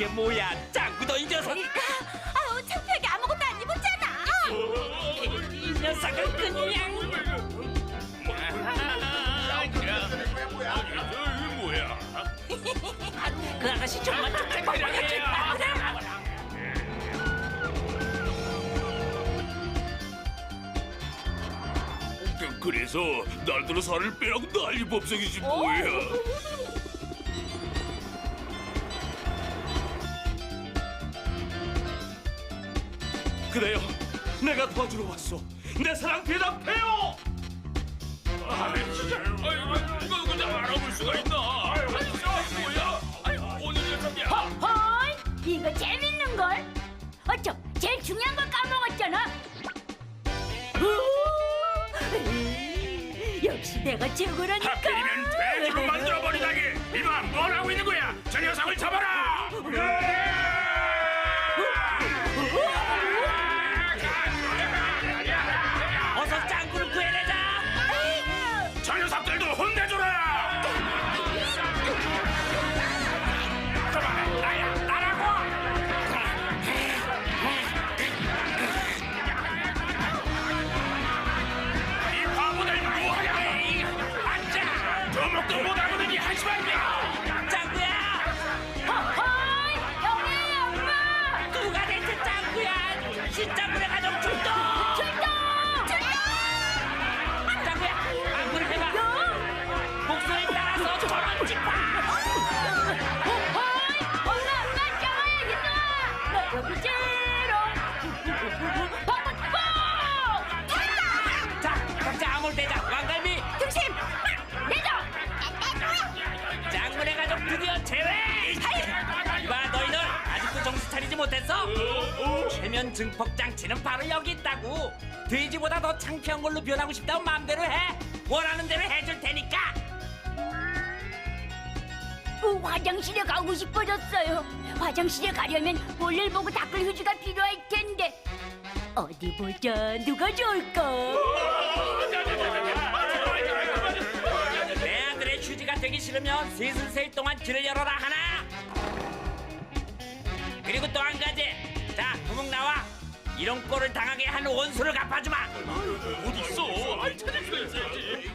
이게 뭐야? 짱구도 이 녀석. 아유 창피하게 아무것도 안 입었잖아. 이 녀석은 그냥. 뭐야? 그 아가씨 정말 쪽짝거리겠다. 그래서 날들어 살을 빼라고 난리 법석이지 뭐야? 그래요. 내가 도와주러 왔어. 내 사랑 대답해요. 아, 진짜. 아이고, 이거 그냥 알아볼 수가 있나? 뭐야? 오늘. 헐 이거 재밌는 걸. 어쩜 제일 중요한 걸 까먹었잖아. 우, 역시 내가 최고라니까. 하필이면 돼지로 만들어버리다니! 이봐, 뭘 하고 있는 거야? 저 녀석을 잡아라! 어 못했어? 최면 증폭 장치는 바로 여기 있다고 돼지보다 더 창피한 걸로 변하고 싶다면 마음대로 해 원하는 대로 해줄 테니까 어, 화장실에 가고 싶어졌어요. 화장실에 가려면 볼일 보고 닦을 휴지가 필요할 텐데. 어디 보자. 누가 좋을까? 내 아들의 휴지가 되기 싫으면 셋을 동안 길을 열어라 하나 그리고 또 한 가지 이런 꼴을 당하게 한 원수를 갚아주마 어딨어? 아이, 찾을 수가 있어야지.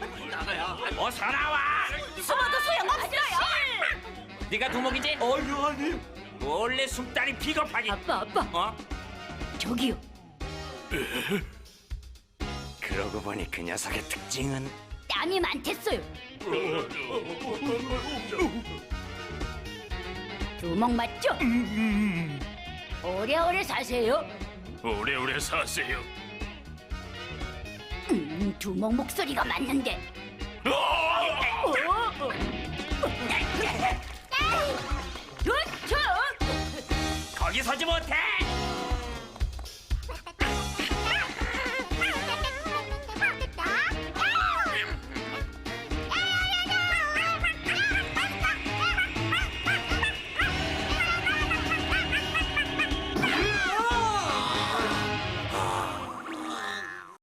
어서 나와 숨어도 소용없어요. 네가 두목이지? 아니 아니 원래 숨다리 비겁하기 아빠, 아빠. 어? 저기요. 그러고 보니 그 녀석의 특징은 땀이 많댔어요. 두목 맞죠? 오래오래 사세요. 오래오래 사세요. 음, 두목 목소리가 맞는데. 어! 어? 좋죠. 거기 서지 못해